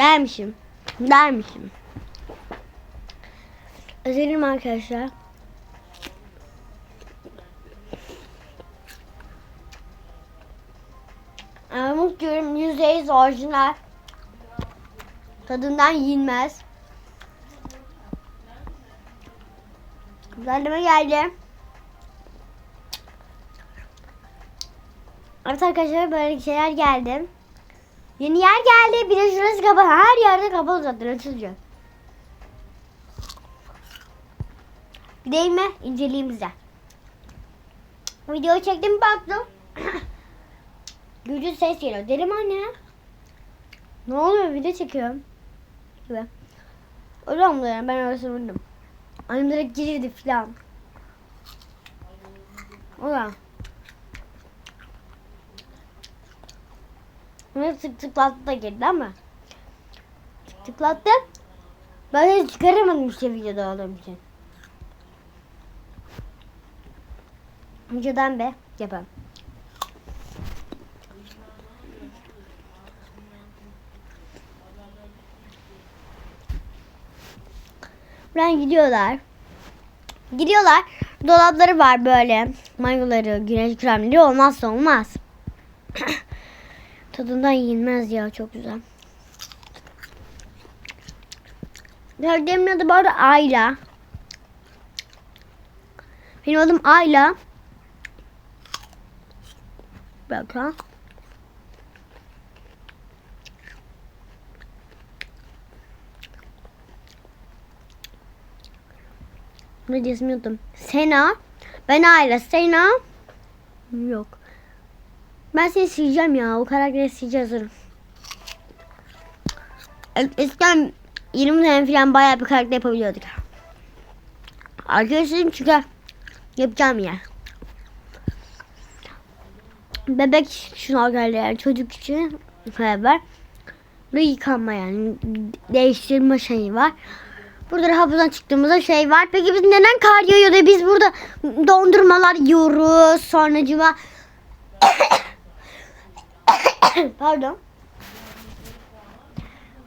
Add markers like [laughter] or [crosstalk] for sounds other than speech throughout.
Dermişim. Dermişim. Özelim arkadaşlar. Armut diyorum %100 orijinal. Tadından yenmez. Güzelleme geldi. Evet arkadaşlar böyle şeyler geldi. Yeni yer geldi. Bir de şurası kapalı. Her yerde kapalı zaten açılacak. Gideyim mi? İnceleyeyim bize. Video çektim baktım. [coughs] Gücü ses geliyor. Deli mi anne? Ne oluyor? Video çekiyorum. Gibi. Öyle olmuyor ben öyle sanırdım. Annem direkt girirdi filan. Ulan. Bunu tık tıklattı da girdi ama. Tık tıklattı. Ben de çıkaramadım işte videoda olduğum için. Önceden be yapalım. Buradan gidiyorlar. Gidiyorlar. Dolapları var böyle. Mayoları, güneş kremleri olmazsa olmaz. Tadından yenmez ya çok güzel. Gördüğüm adı bu arada Ayla. Benim adım Ayla. Bakın. Ne diyesem unuttum. Sena. Ben Ayla. Sena. Yok. Ben seni sileceğim ya. O karakteri sileceğiz. E- Eskiden 20 tane falan bayağı bir karakter yapabiliyorduk. Arkadaşlarım çünkü yapacağım ya. Bebek şnorkelli yani çocuk için beraber. Ve yıkanma yani değiştirme şeyi var. Burada da havuzdan çıktığımızda şey var. Peki biz neden kar yağıyor da biz burada dondurmalar yiyoruz sonracıma. [coughs] [coughs] Pardon.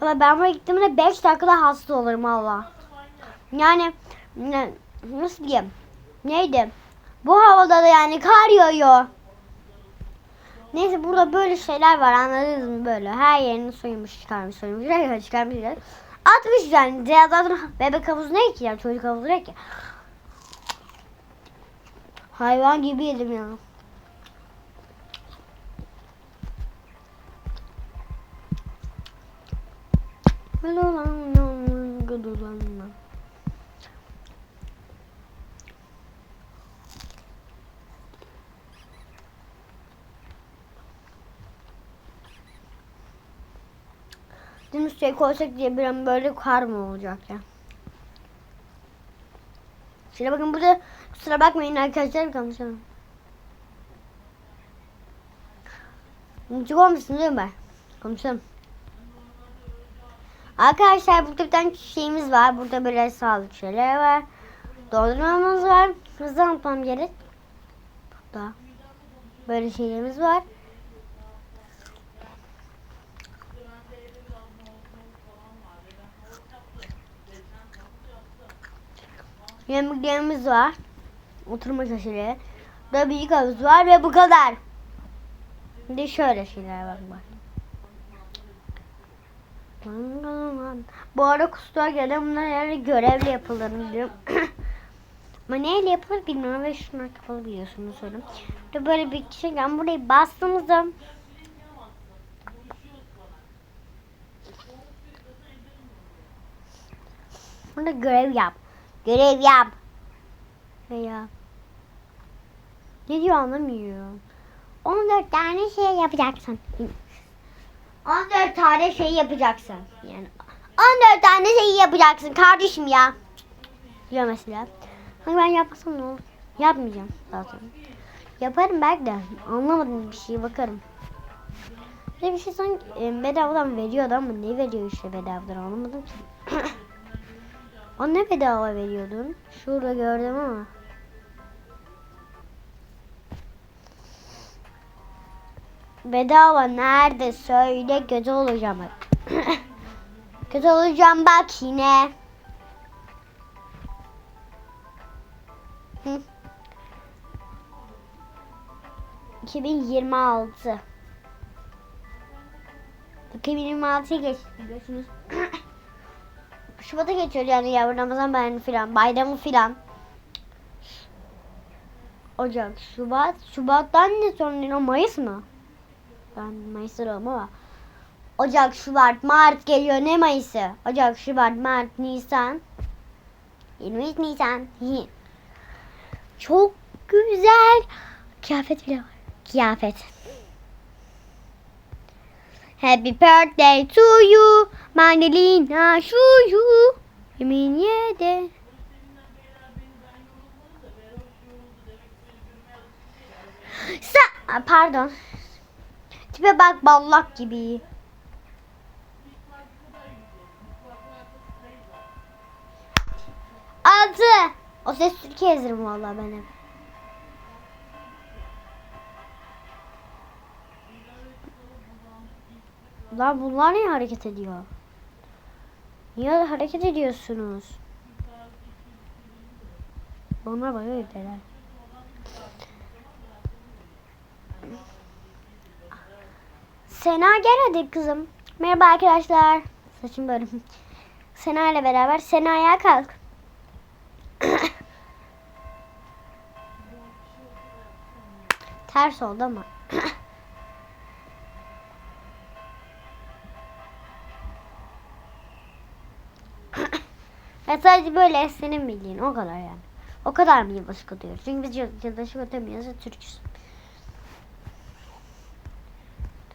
Valla ben buraya gittiğimde 5 dakikada hasta olurum valla. Yani ne, nasıl diyeyim? Neydi? Bu havada da yani kar yağıyor. Neyse burada böyle şeyler var anladınız mı böyle. Her yerini soymuş çıkarmış soymuş. Her çıkarmış. Atmış yani. Zaten bebek havuzu ne ki ya? Çocuk havuzu ne ki? Hayvan gibi yedim ya. Dün üstüne koysak diye bir an böyle kar mı olacak ya? Şöyle bakın burada kusura bakmayın arkadaşlar konuşalım. Mucuk olmuşsun değil mi? Konuşalım. Arkadaşlar burada bir tane şeyimiz var. Burada böyle sağlık şeyler var. Dondurmamız var. Hızlı anlatmam gerek. Burada. Böyle şeylerimiz var. Yemeklerimiz var. Oturma köşeleri. Burada büyük havuz var ve bu kadar. Bir de şöyle şeyler var. bak. Bu arada kusura göre bunlar yani görevle yapılır biliyorum. [coughs] Ama neyle yapılır bilmiyorum ve şunlar kapalı biliyorsunuz söyleyeyim. Burada böyle bir şey ben burayı bastığımızda Burada görev yap. Görev yap. Veya ne diyor anlamıyorum. 14 tane şey yapacaksın. 14 tane şey yapacaksın. Yani 14 tane şey yapacaksın kardeşim ya. Diyor mesela. Hani ben yapmasam ne olur? Yapmayacağım zaten. Yaparım belki de. Anlamadım bir şey bakarım. Bir şey sanki e, bedavadan veriyordu ama ne veriyor işte bedavadan anlamadım ki. [coughs] o ne bedava veriyordun? Şurada gördüm ama. Bedava nerede söyle kötü olacağım. [coughs] Kötü olacağım bak yine. Hı. 2026 2026'ya geçti biliyorsunuz. [coughs] Şubat'a geçiyor yani ya Ramazan bayramı filan, bayramı filan. Ocak, Şubat, Şubat'tan ne sonra Mayıs mı? Ben doğum ama. Ocak, Şubat, Mart geliyor ne Mayıs'ı? Ocak, Şubat, Mart, Nisan. 23 Nisan. [laughs] Çok güzel. Kıyafet bile var. Kıyafet. Happy birthday to you. Mandalina şu you. Yemin yedi. Sa pardon. Tipe bak ballak gibi. Altı. O ses Türkiye yazarım vallahi benim. Lan bunlar niye hareket ediyor? Niye hareket ediyorsunuz? Bunlar bana ödeler. Sena gel hadi kızım. Merhaba arkadaşlar. Saçım böyle. Sena ile beraber Sena ayağa kalk. [coughs] Ters oldu ama. Sadece böyle esnenin bildiğin o kadar yani. O kadar mı yılbaşı diyor? Çünkü biz yıl- yılbaşı kutlamıyoruz ya Türküz.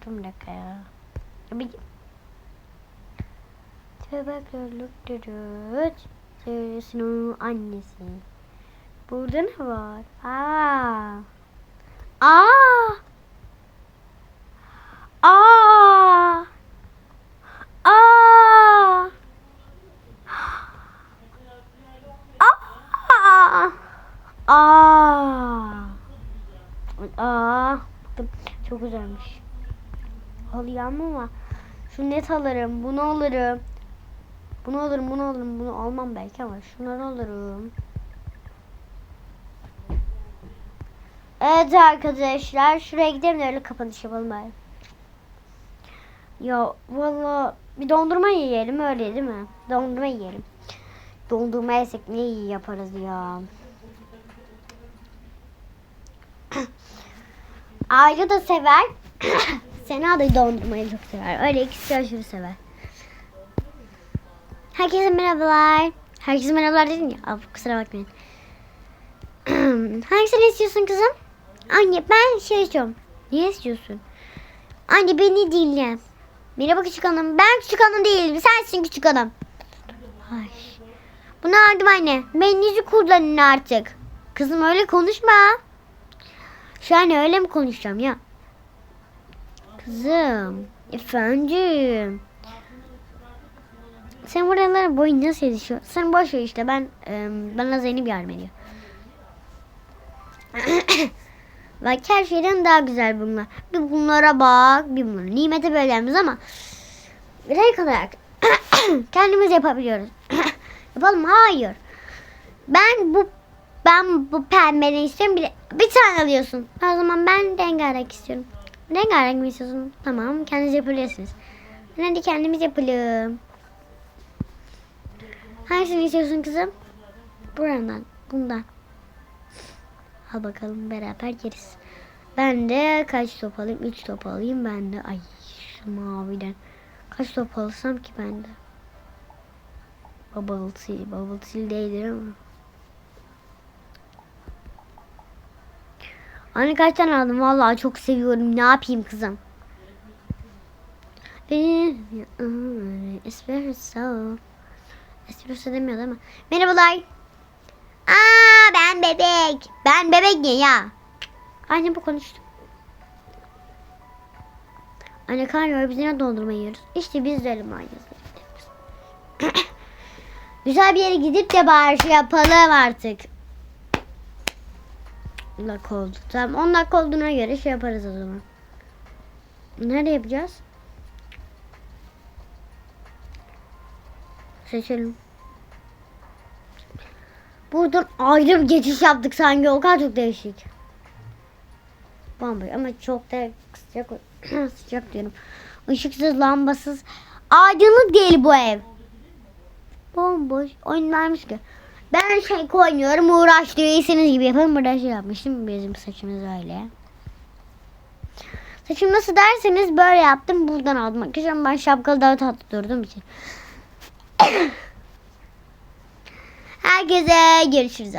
Dur bir dakika ya. Bir... Tebeklerlik dürüt. Sevgilisinin annesi. Burada ne var? Aa. Aa. Aa. Aa. Aa. Aa. Baktım. Çok güzelmiş. Alayım ama şu net alırım. Bunu alırım. Bunu alırım, bunu alırım. Bunu almam belki ama şunları alırım. Evet arkadaşlar. Şuraya gidelim de öyle kapanış yapalım bari. Ya valla bir dondurma yiyelim öyle değil mi? Dondurma yiyelim. Dondurma yesek ne iyi yaparız ya. Ayla da sever. [coughs] Sena da dondurmayı çok sever. Öyle ikisi aşırı sever. Herkese merhabalar. Herkese merhabalar dedim ya. Abi, kusura bakmayın. [coughs] Hangisini istiyorsun kızım? Anne ben şey istiyorum. Niye istiyorsun? Anne beni dinle. Merhaba küçük hanım. Ben küçük hanım değilim. Sensin küçük hanım. Ay. Bunu aldım anne. Beyninizi kullanın artık. Kızım öyle konuşma. Şu an öyle mi konuşacağım ya? Kızım. Efendim. Sen buralara boyun nasıl yetişiyor? Sen boş ver işte. Ben e, bana Zeynep yardım ediyor. [coughs] Bak her şeyden daha güzel bunlar. Bir bunlara bak. Bir bunlara. Nimete bölemiz ama renk olarak [coughs] kendimiz yapabiliyoruz. [coughs] Yapalım? Hayır. Ben bu ben bu pembeden istiyorum. Bir, bir tane alıyorsun. O zaman ben rengarenk istiyorum. Rengarenk mi istiyorsun? Tamam. Kendiniz yapabilirsiniz. Hadi kendimiz yapalım. Hangisini istiyorsun kızım? Buradan. Bundan. Al bakalım beraber yeriz. Ben de kaç top alayım? 3 top alayım ben de. Ay şu maviden. Kaç top alsam ki ben de? Bubble tea. Bubble tea değildir ama. Anne kaç tane aldım? Vallahi çok seviyorum. Ne yapayım kızım? Espresso. Espresso demiyor mi? Merhabalar. Aa ben bebek. Ben bebek ne ya? Anne bu konuştu. Anne karnıyor biz yine dondurma yiyoruz. İşte biz de öyle. [clears throat] Güzel bir yere gidip de şey yapalım artık. 10 dakika oldu. Tamam 10 dakika olduğuna göre şey yaparız o zaman. Nerede yapacağız? Seçelim. Buradan ayrı bir geçiş yaptık sanki o kadar çok değişik. Bomboş ama çok da sıcak [clears throat] sıcak diyorum. Işıksız, lambasız, aydınlık değil bu ev. Bomboş. Oyunlarmış ki. Ben şey oynuyorum uğraştırıyorsunuz gibi yapalım. Burada şey yapmıştım. Bizim saçımız öyle. Saçım nasıl derseniz böyle yaptım. Buradan aldım. Arkadaşlar ben şapkalı daha tatlı durduğum için. [coughs] Herkese görüşürüz.